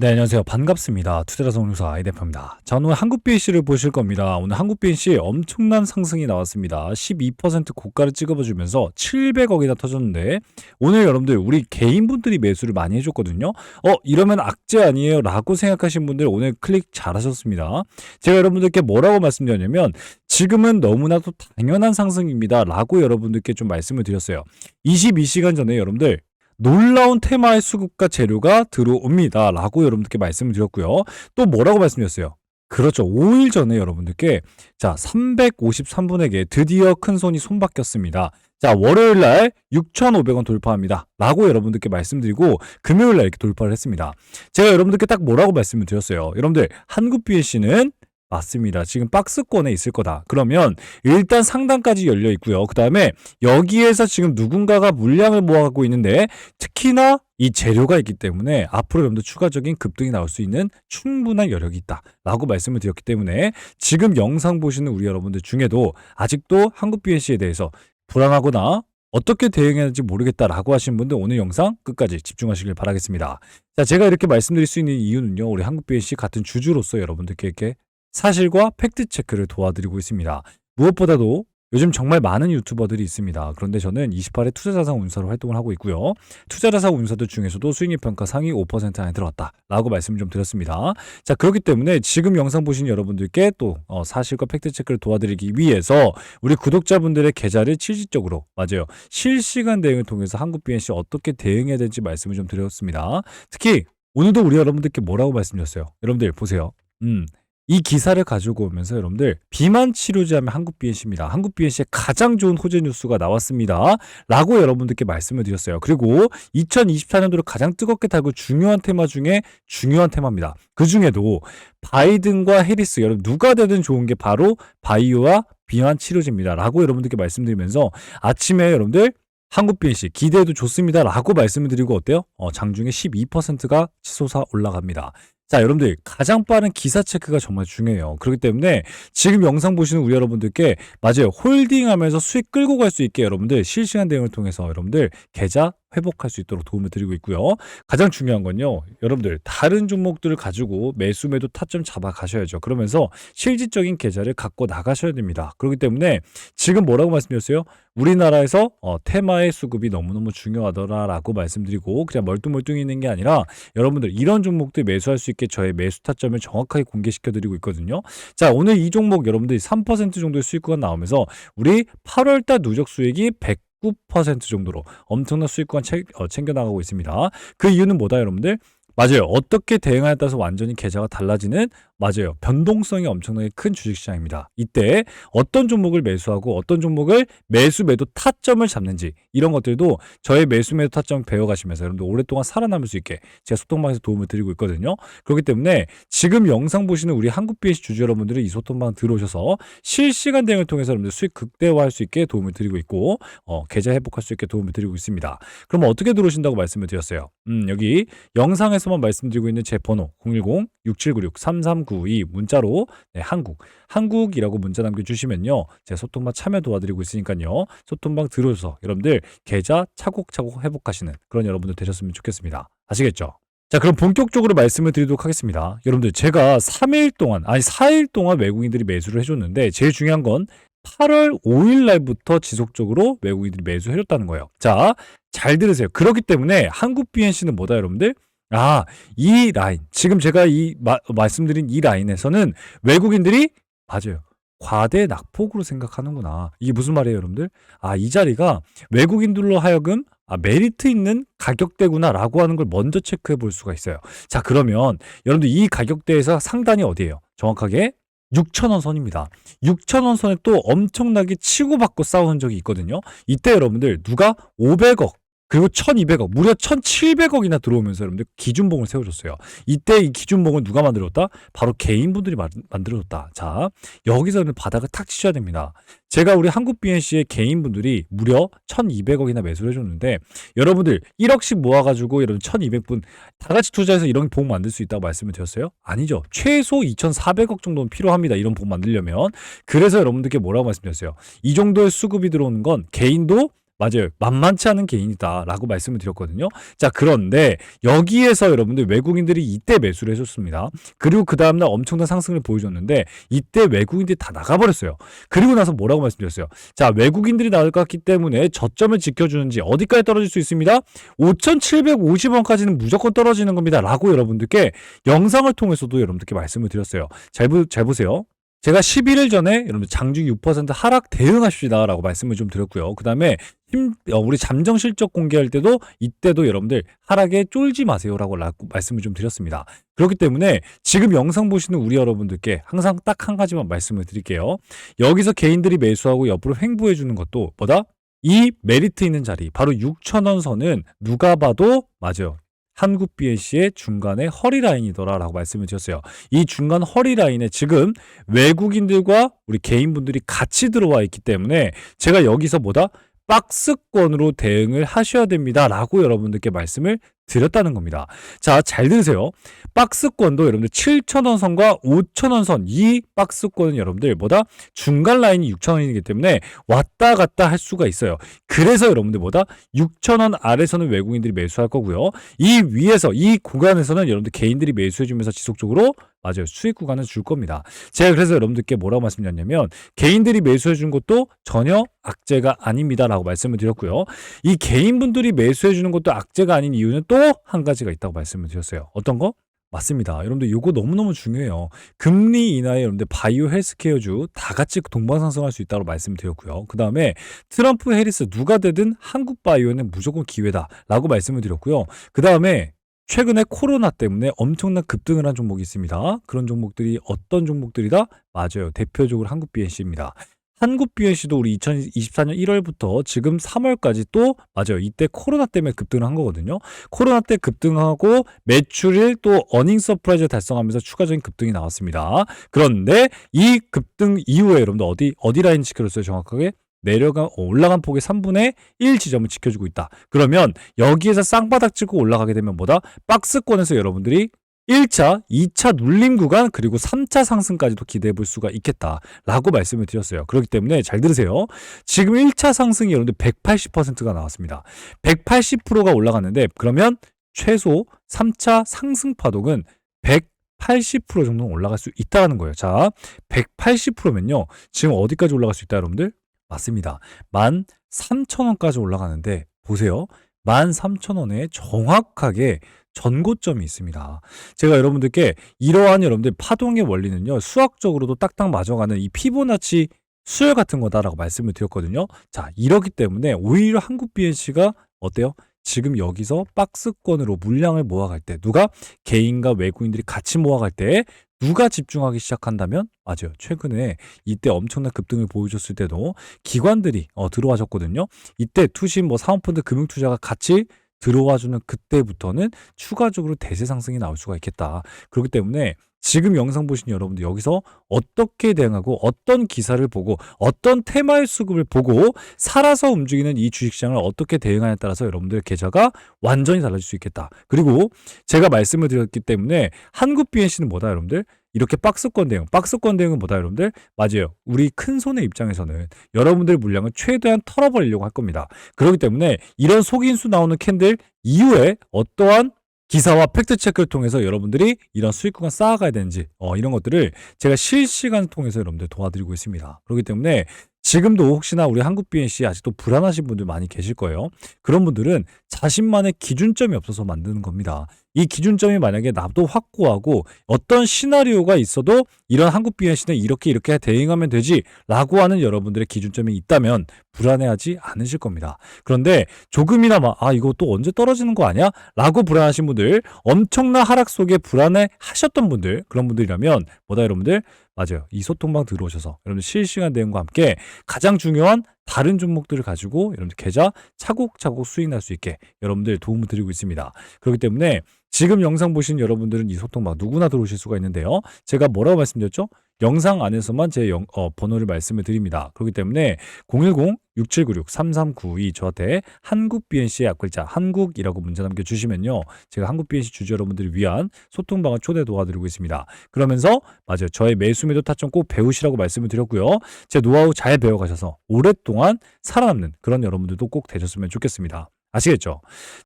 네, 안녕하세요. 반갑습니다. 투자자성 운용사 아이 대표입니다. 자, 오늘 한국 BNC를 보실 겁니다. 오늘 한국 BNC 엄청난 상승이 나왔습니다. 12% 고가를 찍어주면서 700억이나 터졌는데 오늘 여러분들 우리 개인분들이 매수를 많이 해줬거든요. 어, 이러면 악재 아니에요? 라고 생각하신 분들 오늘 클릭 잘하셨습니다. 제가 여러분들께 뭐라고 말씀드렸냐면 지금은 너무나도 당연한 상승입니다. 라고 여러분들께 좀 말씀을 드렸어요. 22시간 전에 여러분들 놀라운 테마의 수급과 재료가 들어옵니다. 라고 여러분들께 말씀을 드렸고요. 또 뭐라고 말씀드렸어요? 그렇죠. 5일 전에 여러분들께 자, 353분에게 드디어 큰 손이 손바뀌었습니다. 자, 월요일 날 6,500원 돌파합니다. 라고 여러분들께 말씀드리고 금요일 날 이렇게 돌파를 했습니다. 제가 여러분들께 딱 뭐라고 말씀을 드렸어요. 여러분들 한국 BNC는 맞습니다. 지금 박스권에 있을 거다. 그러면 일단 상단까지 열려 있고요. 그 다음에 여기에서 지금 누군가가 물량을 모아가고 있는데 특히나 이 재료가 있기 때문에 앞으로 좀 더 추가적인 급등이 나올 수 있는 충분한 여력이 있다. 라고 말씀을 드렸기 때문에 지금 영상 보시는 우리 여러분들 중에도 아직도 한국 BNC에 대해서 불안하거나 어떻게 대응해야 할지 모르겠다라고 하신 분들 오늘 영상 끝까지 집중하시길 바라겠습니다. 자, 제가 이렇게 말씀드릴 수 있는 이유는요. 우리 한국 BNC 같은 주주로서 여러분들께 이렇게 사실과 팩트 체크를 도와드리고 있습니다. 무엇보다도 요즘 정말 많은 유튜버들이 있습니다. 그런데 저는 28회 투자자산 운사로 활동을 하고 있고요. 투자자산 운사들 중에서도 수익률 평가 상위 5% 안에 들어왔다. 라고 말씀을 좀 드렸습니다. 자, 그렇기 때문에 지금 영상 보신 여러분들께 또 어, 사실과 팩트 체크를 도와드리기 위해서 우리 구독자분들의 계좌를 실질적으로 맞아요. 실시간 대응을 통해서 한국 BNC 어떻게 대응해야 될지 말씀을 좀 드렸습니다. 특히 오늘도 우리 여러분들께 뭐라고 말씀드렸어요. 여러분들 보세요. 음, 이 기사를 가지고 오면서 여러분들 비만 치료제하면 한국 BNC입니다. 한국 BNC의 가장 좋은 호재 뉴스가 나왔습니다. 라고 여러분들께 말씀을 드렸어요. 그리고 2024년도를 가장 뜨겁게 달고 중요한 테마 중에 중요한 테마입니다. 그 중에도 바이든과 해리스 여러분 누가 되든 좋은 게 바로 바이오와 비만 치료제입니다. 라고 여러분들께 말씀드리면서 아침에 여러분들 한국 BNC 기대해도 좋습니다. 라고 말씀을 드리고 어때요? 어, 장중에 12%가 치솟아 올라갑니다. 자, 여러분들 가장 빠른 기사 체크가 정말 중요해요. 그렇기 때문에 지금 영상 보시는 우리 여러분들께 맞아요. 홀딩하면서 수익 끌고 갈 수 있게 여러분들 실시간 대응을 통해서 여러분들 계좌 회복할 수 있도록 도움을 드리고 있고요. 가장 중요한 건요. 여러분들 다른 종목들을 가지고 매수 매도 타점 잡아 가셔야죠. 그러면서 실질적인 계좌를 갖고 나가셔야 됩니다. 그렇기 때문에 지금 뭐라고 말씀드렸어요? 우리나라에서 어, 테마의 수급이 너무너무 중요하더라라고 말씀드리고 그냥 멀뚱멀뚱 있는 게 아니라 여러분들 이런 종목들 매수할 수 있게 저의 매수 타점을 정확하게 공개시켜 드리고 있거든요. 자, 오늘 이 종목 여러분들이 3% 정도의 수익구가 나오면서 우리 8월 달 누적 수익이 100 9% 정도로 엄청난 수익권 어, 챙겨 나가고 있습니다. 그 이유는 뭐다 여러분들? 맞아요. 어떻게 대응하에 따라서 완전히 계좌가 달라지는 맞아요. 변동성이 엄청나게 큰 주식시장입니다. 이때 어떤 종목을 매수하고 어떤 종목을 매수 매도 타점을 잡는지 이런 것들도 저의 매수 매도 타점 배워가시면서 여러분들 오랫동안 살아남을 수 있게 제가 소통방에서 도움을 드리고 있거든요. 그렇기 때문에 지금 영상 보시는 우리 한국 BNC 주주 여러분들이 이 소통방 들어오셔서 실시간 대응을 통해서 여러분들 수익 극대화할 수 있게 도움을 드리고 있고 어, 계좌 회복할 수 있게 도움을 드리고 있습니다. 그럼 어떻게 들어오신다고 말씀을 드렸어요? 음, 여기 영상에서 만 말씀드리고 있는 제 번호 010 6796 33 992 문자로 네, 한국 한국이라고 문자 남겨주시면요 제 소통방 참여 도와드리고 있으니까요 소통방 들어오셔서 여러분들 계좌 차곡차곡 회복하시는 그런 여러분들 되셨으면 좋겠습니다 아시겠죠? 자, 그럼 본격적으로 말씀을 드리도록 하겠습니다. 여러분들, 제가 3일 동안, 아니 4일 동안 외국인들이 매수를 해줬는데, 제일 중요한 건 8월 5일 날부터 지속적으로 외국인들이 매수해줬다는 거예요. 자, 잘 들으세요. 그렇기 때문에 한국 BNC는 뭐다, 여러분들? 아, 이 라인. 지금 제가 이 마, 말씀드린 이 라인에서는 외국인들이 맞아요. 과대 낙폭으로 생각하는구나. 이게 무슨 말이에요, 여러분들? 아, 이 자리가 외국인들로 하여금 아, 메리트 있는 가격대구나라고 하는 걸 먼저 체크해 볼 수가 있어요. 자, 그러면 여러분들 이 가격대에서 상단이 어디예요? 정확하게 6천원 선입니다. 6천원 선에 또 엄청나게 치고받고 싸우는 적이 있거든요. 이때 여러분들 누가 500억 그리고 1200억, 무려 1700억이나 들어오면서 여러분들 기준봉을 세워줬어요. 이때 이 기준봉을 누가 만들었다? 바로 개인분들이 만들어줬다. 자, 여기서는 바닥을 탁 치셔야 됩니다. 제가 우리 한국 BNC의 개인분들이 무려 1200억이나 매수를 해줬는데 여러분들 1억씩 모아가지고 여러분 1200분 다 같이 투자해서 이런 봉 만들 수 있다고 말씀을 드렸어요? 아니죠. 최소 2400억 정도는 필요합니다. 이런 봉 만들려면. 그래서 여러분들께 뭐라고 말씀드렸어요? 이 정도의 수급이 들어오는 건 개인도 맞아요. 만만치 않은 개인이다라고 말씀을 드렸거든요. 자, 그런데 여기에서 여러분들 외국인들이 이때 매수를 해줬습니다. 그리고 그 다음날 엄청난 상승을 보여줬는데 이때 외국인들이 다 나가버렸어요. 그리고 나서 뭐라고 말씀드렸어요? 자, 외국인들이 나갔기 때문에 저점을 지켜주는지 어디까지 떨어질 수 있습니다? 5,750원까지는 무조건 떨어지는 겁니다. 라고 여러분들께 영상을 통해서도 여러분들께 말씀을 드렸어요. 잘, 보, 잘 보세요. 제가 11일 전에 여러분들 장중 6% 하락 대응하십시다라고 말씀을 좀 드렸고요. 그 다음에 힘, 어, 우리 잠정 실적 공개할 때도 이때도 여러분들 하락에 쫄지 마세요라고 라고 말씀을 좀 드렸습니다. 그렇기 때문에 지금 영상 보시는 우리 여러분들께 항상 딱 한 가지만 말씀을 드릴게요. 여기서 개인들이 매수하고 옆으로 횡보해 주는 것도 뭐다? 이 메리트 있는 자리 바로 6천원 선은 누가 봐도 맞아요. 한국 BNC의 중간에 허리 라인이더라라고 말씀을 드렸어요. 이 중간 허리 라인에 지금 외국인들과 우리 개인분들이 같이 들어와 있기 때문에 제가 여기서 뭐다? 박스권으로 대응을 하셔야 됩니다라고 여러분들께 말씀을 드렸다는 겁니다. 자, 잘 들으세요. 박스권도 여러분들 7,000원 선과 5,000원 선, 이 박스권은 여러분들 뭐다? 중간 라인이 6,000원이기 때문에 왔다 갔다 할 수가 있어요. 그래서 여러분들 뭐다? 6,000원 아래서는 외국인들이 매수할 거고요. 이 위에서, 이 구간에서는 여러분들 개인들이 매수해주면서 지속적으로 맞아요. 수익 구간을 줄 겁니다. 제가 그래서 여러분들께 뭐라고 말씀드렸냐면 개인들이 매수해 준 것도 전혀 악재가 아닙니다라고 말씀을 드렸고요. 이 개인분들이 매수해 주는 것도 악재가 아닌 이유는 또 한 가지가 있다고 말씀을 드렸어요. 어떤 거? 맞습니다. 여러분들 이거 너무너무 중요해요. 금리 인하에 여러분들 바이오 헬스케어주 다 같이 동반상승할 수 있다고 말씀드렸고요. 그 다음에 트럼프 해리스 누가 되든 한국 바이오는 무조건 기회다라고 말씀을 드렸고요. 그 다음에 최근에 코로나 때문에 엄청난 급등을 한 종목이 있습니다. 그런 종목들이 어떤 종목들이다? 맞아요. 대표적으로 한국 BNC입니다. 한국 BNC도 우리 2024년 1월부터 지금 3월까지 또 맞아요. 이때 코로나 때문에 급등을 한 거거든요. 코로나 때 급등하고 매출일 또 어닝 서프라이즈 달성하면서 추가적인 급등이 나왔습니다. 그런데 이 급등 이후에 여러분들 어디 어디 라인 지켜줬어요? 정확하게 내려간 올라간 폭의 3분의 1 지점을 지켜주고 있다. 그러면 여기에서 쌍바닥 찍고 올라가게 되면 뭐다? 박스권에서 여러분들이 1차, 2차 눌림 구간 그리고 3차 상승까지도 기대해 볼 수가 있겠다라고 말씀을 드렸어요. 그렇기 때문에 잘 들으세요. 지금 1차 상승이 여러분들 180%가 나왔습니다. 180%가 올라갔는데 그러면 최소 3차 상승 파동은 180% 정도 올라갈 수 있다는 거예요. 자, 180%면요. 지금 어디까지 올라갈 수 있다 여러분들? 맞습니다. 13,000원까지 올라가는데 보세요. 13,000원에 정확하게 전고점이 있습니다. 제가 여러분들께 이러한 여러분들 파동의 원리는요. 수학적으로도 딱딱 맞아가는 이 피보나치 수열 같은 거다라고 말씀을 드렸거든요. 자, 이러기 때문에 오히려 한국 BNC가 어때요? 지금 여기서 박스권으로 물량을 모아갈 때 누가 개인과 외국인들이 같이 모아갈 때 누가 집중하기 시작한다면 맞아요. 최근에 이때 엄청난 급등을 보여줬을 때도 기관들이 어, 들어와줬거든요. 이때 투신 뭐 사모펀드 금융투자가 같이 들어와주는 그때부터는 추가적으로 대세 상승이 나올 수가 있겠다. 그렇기 때문에 지금 영상 보신 여러분들 여기서 어떻게 대응하고 어떤 기사를 보고 어떤 테마의 수급을 보고 살아서 움직이는 이 주식시장을 어떻게 대응하냐에 따라서 여러분들 계좌가 완전히 달라질 수 있겠다. 그리고 제가 말씀을 드렸기 때문에 한국 BNC는 뭐다 여러분들? 이렇게 박스권 대응, 박스권 대응은 뭐다 여러분들? 맞아요. 우리 큰 손의 입장에서는 여러분들 물량을 최대한 털어버리려고 할 겁니다. 그렇기 때문에 이런 속인수 나오는 캔들 이후에 어떠한 기사와 팩트 체크를 통해서 여러분들이 이런 수익 구간 쌓아가야 되는지 어, 이런 것들을 제가 실시간 통해서 여러분들 도와드리고 있습니다. 그렇기 때문에 지금도 혹시나 우리 한국 BNC 아직도 불안하신 분들 많이 계실 거예요. 그런 분들은 자신만의 기준점이 없어서 만드는 겁니다. 이 기준점이 만약에 나도 확고하고 어떤 시나리오가 있어도 이런 한국 BNC는 이렇게 이렇게 대응하면 되지라고 하는 여러분들의 기준점이 있다면 불안해하지 않으실 겁니다. 그런데 조금이나마 아 이거 또 언제 떨어지는 거 아니야? 라고 불안하신 분들 엄청난 하락 속에 불안해 하셨던 분들 그런 분들이라면 뭐다 여러분들 맞아요. 이 소통방 들어오셔서 여러분들 실시간 대응과 함께 가장 중요한 다른 종목들을 가지고 여러분들 계좌 차곡차곡 수익 날 수 있게 여러분들 도움을 드리고 있습니다. 그렇기 때문에 지금 영상 보신 여러분들은 이 소통방 누구나 들어오실 수가 있는데요. 제가 뭐라고 말씀드렸죠? 영상 안에서만 제 영- 어, 번호를 말씀을 드립니다. 그렇기 때문에 010-6796-3392 저한테 한국 BNC의 앞글자 한국이라고 문자 남겨주시면요. 제가 한국 BNC 주주 여러분들을 위한 소통방을 초대 도와드리고 있습니다. 그러면서 맞아요. 저의 매수 매도 타점 꼭 배우시라고 말씀을 드렸고요. 제 노하우 잘 배워가셔서 오랫동안 살아남는 그런 여러분들도 꼭 되셨으면 좋겠습니다. 아시겠죠?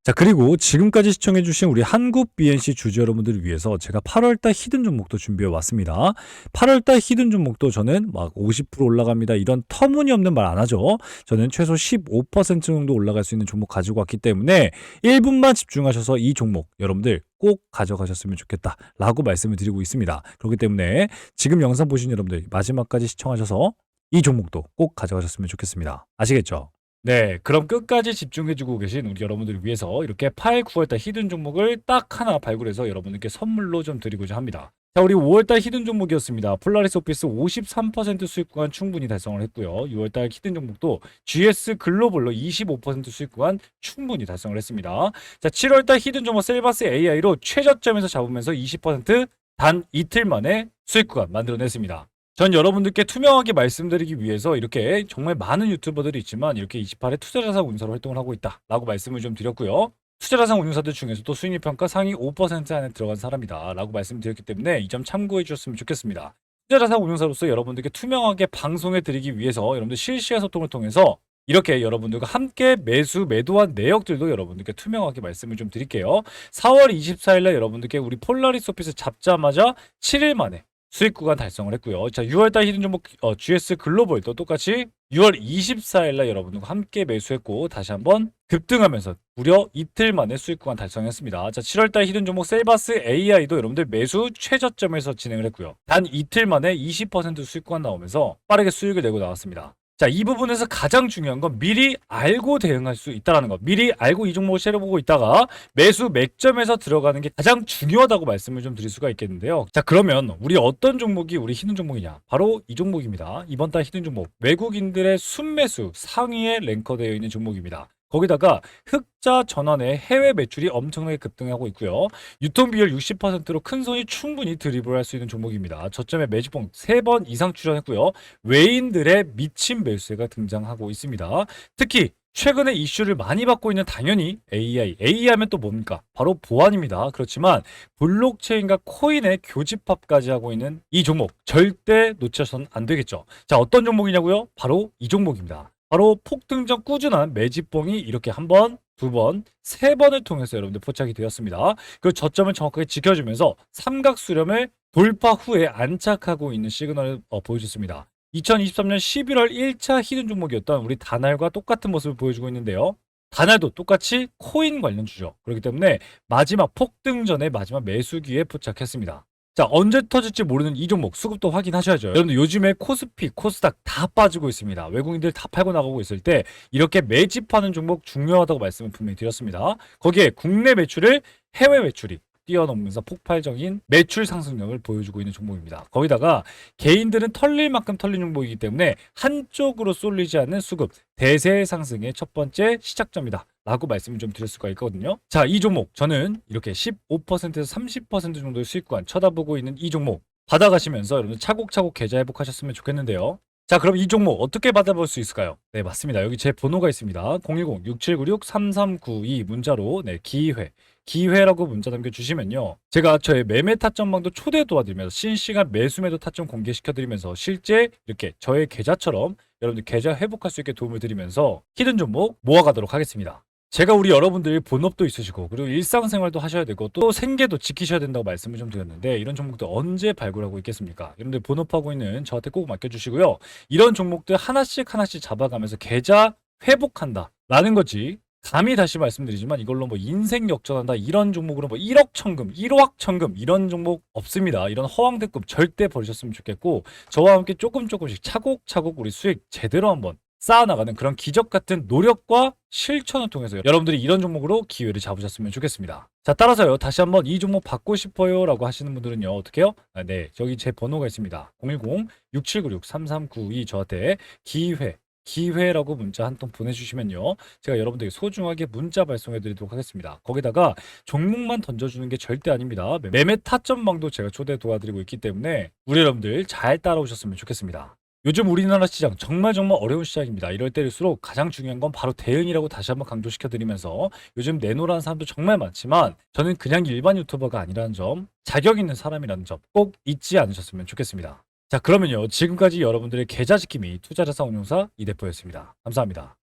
자, 그리고 지금까지 시청해주신 우리 한국 BNC 주주 여러분들을 위해서 제가 8월달 히든 종목도 준비해 왔습니다. 8월달 히든 종목도 저는 막 50% 올라갑니다. 이런 터무니없는 말 안 하죠. 저는 최소 15% 정도 올라갈 수 있는 종목 가지고 왔기 때문에 1분만 집중하셔서 이 종목 여러분들 꼭 가져가셨으면 좋겠다. 라고 말씀을 드리고 있습니다. 그렇기 때문에 지금 영상 보신 여러분들 마지막까지 시청하셔서 이 종목도 꼭 가져가셨으면 좋겠습니다. 아시겠죠? 네, 그럼 끝까지 집중해주고 계신 우리 여러분들을 위해서 이렇게 8, 9월달 히든 종목을 딱 하나 발굴해서 여러분들께 선물로 좀 드리고자 합니다. 자, 우리 5월달 히든 종목이었습니다. 폴라리스 오피스 53% 수익 구간 충분히 달성을 했고요. 6월달 히든 종목도 GS 글로벌로 25% 수익 구간 충분히 달성을 했습니다. 자, 7월달 히든 종목 셀바스 AI로 최저점에서 잡으면서 20%단 이틀 만에 수익 구간 만들어냈습니다. 전 여러분들께 투명하게 말씀드리기 위해서 이렇게 정말 많은 유튜버들이 있지만 이렇게 28회 투자자산 운사로 활동을 하고 있다라고 말씀을 좀 드렸고요. 투자자산 운용사들 중에서도 수익률 평가 상위 5% 안에 들어간 사람이다 라고 말씀드렸기 때문에 이 점 참고해 주셨으면 좋겠습니다. 투자자산 운용사로서 여러분들께 투명하게 방송해 드리기 위해서 여러분들 실시간 소통을 통해서 이렇게 여러분들과 함께 매수 매도한 내역들도 여러분들께 투명하게 말씀을 좀 드릴게요. 4월 24일날 여러분들께 우리 폴라리스 오피스 잡자마자 7일 만에 수익 구간 달성을 했고요. 자, 6월달 히든 종목 어, GS 글로벌도 똑같이 6월 24일 날 여러분들과 함께 매수했고 다시 한번 급등하면서 무려 이틀 만에 수익 구간 달성했습니다. 자, 7월달 히든 종목 셀바스 AI도 여러분들 매수 최저점에서 진행을 했고요. 단 이틀 만에 20% 수익 구간 나오면서 빠르게 수익을 내고 나왔습니다. 자, 이 부분에서 가장 중요한 건 미리 알고 대응할 수 있다라는 거. 미리 알고 이 종목을 쉐려보고 있다가 매수 맥점에서 들어가는 게 가장 중요하다고 말씀을 좀 드릴 수가 있겠는데요. 자, 그러면 우리 어떤 종목이 우리 히든 종목이냐? 바로 이 종목입니다. 이번 달 히든 종목. 외국인들의 순매수 상위에 랭커되어 있는 종목입니다. 거기다가 흑자 전환의 해외 매출이 엄청나게 급등하고 있고요. 유통 비율 60%로 큰 손이 충분히 드리블 할 수 있는 종목입니다. 저점에 매집봉 3번 이상 출현했고요. 외인들의 미친 매수세가 등장하고 있습니다. 특히 최근에 이슈를 많이 받고 있는 당연히 AI. AI 하면 또 뭡니까? 바로 보안입니다. 그렇지만 블록체인과 코인의 교집합까지 하고 있는 이 종목 절대 놓쳐서는 안 되겠죠. 자, 어떤 종목이냐고요? 바로 이 종목입니다. 바로 폭등 전 꾸준한 매집봉이 이렇게 한 번, 두 번, 세 번을 통해서 여러분들 포착이 되었습니다. 그 저점을 정확하게 지켜주면서 삼각 수렴을 돌파 후에 안착하고 있는 시그널을 어, 보여줬습니다. 2023년 11월 1차 히든 종목이었던 우리 다날과 똑같은 모습을 보여주고 있는데요. 다날도 똑같이 코인 관련 주죠. 그렇기 때문에 마지막 폭등전의 마지막 매수기에 포착했습니다. 자, 언제 터질지 모르는 이 종목 수급도 확인하셔야죠. 여러분들 요즘에 코스피, 코스닥 다 빠지고 있습니다. 외국인들 다 팔고 나가고 있을 때 이렇게 매집하는 종목 중요하다고 말씀을 분명히 드렸습니다. 거기에 국내 매출을 해외 매출이 뛰어넘으면서 폭발적인 매출 상승력을 보여주고 있는 종목입니다. 거기다가 개인들은 털릴 만큼 털린 종목이기 때문에 한쪽으로 쏠리지 않는 수급, 대세 상승의 첫 번째 시작점이다. 라고 말씀을 좀 드릴 수가 있거든요. 자, 이 종목 저는 이렇게 15%에서 30% 정도의 수익 구간 쳐다보고 있는 이 종목 받아가시면서 여러분 차곡차곡 계좌 회복하셨으면 좋겠는데요. 자, 그럼 이 종목 어떻게 받아볼 수 있을까요? 네, 맞습니다. 여기 제 번호가 있습니다. 010-6796-3392 문자로 네, 기회 기회라고 문자 남겨주시면요. 제가 저의 매매 타점방도 초대 도와드리면서 실시간 매수매도 타점 공개시켜드리면서 실제 이렇게 저의 계좌처럼 여러분들 계좌 회복할 수 있게 도움을 드리면서 히든 종목 모아가도록 하겠습니다. 제가 우리 여러분들 본업도 있으시고 그리고 일상생활도 하셔야 되고 또 생계도 지키셔야 된다고 말씀을 좀 드렸는데 이런 종목들 언제 발굴하고 있겠습니까? 여러분들 본업하고 있는 저한테 꼭 맡겨주시고요. 이런 종목들 하나씩 하나씩 잡아가면서 계좌 회복한다 라는 거지 감히 다시 말씀드리지만 이걸로 뭐 인생 역전한다 이런 종목으로 뭐 1억 천금 1억 천금 이런 종목 없습니다 이런 허황 대급 절대 버리셨으면 좋겠고 저와 함께 조금 조금씩 차곡차곡 우리 수익 제대로 한번 쌓아나가는 그런 기적 같은 노력과 실천을 통해서 여러분들이 이런 종목으로 기회를 잡으셨으면 좋겠습니다. 자, 따라서요. 다시 한번 이 종목 받고 싶어요 라고 하시는 분들은요. 어떻게 해요? 아, 네, 저기 제 번호가 있습니다. 010-6796-3392 저한테 기회 기회라고 문자 한 통 보내주시면요. 제가 여러분들에게 소중하게 문자 발송해 드리도록 하겠습니다. 거기다가 종목만 던져주는 게 절대 아닙니다. 매매 타점방도 제가 초대 도와드리고 있기 때문에 우리 여러분들 잘 따라오셨으면 좋겠습니다. 요즘 우리나라 시장 정말 정말 어려운 시장입니다. 이럴 때일수록 가장 중요한 건 바로 대응이라고 다시 한번 강조시켜 드리면서 요즘 내노라는 사람도 정말 많지만 저는 그냥 일반 유튜버가 아니라는 점, 자격 있는 사람이라는 점 꼭 잊지 않으셨으면 좋겠습니다. 자, 그러면요. 지금까지 여러분들의 계좌 지킴이 투자자산 운용사 이대표였습니다. 감사합니다.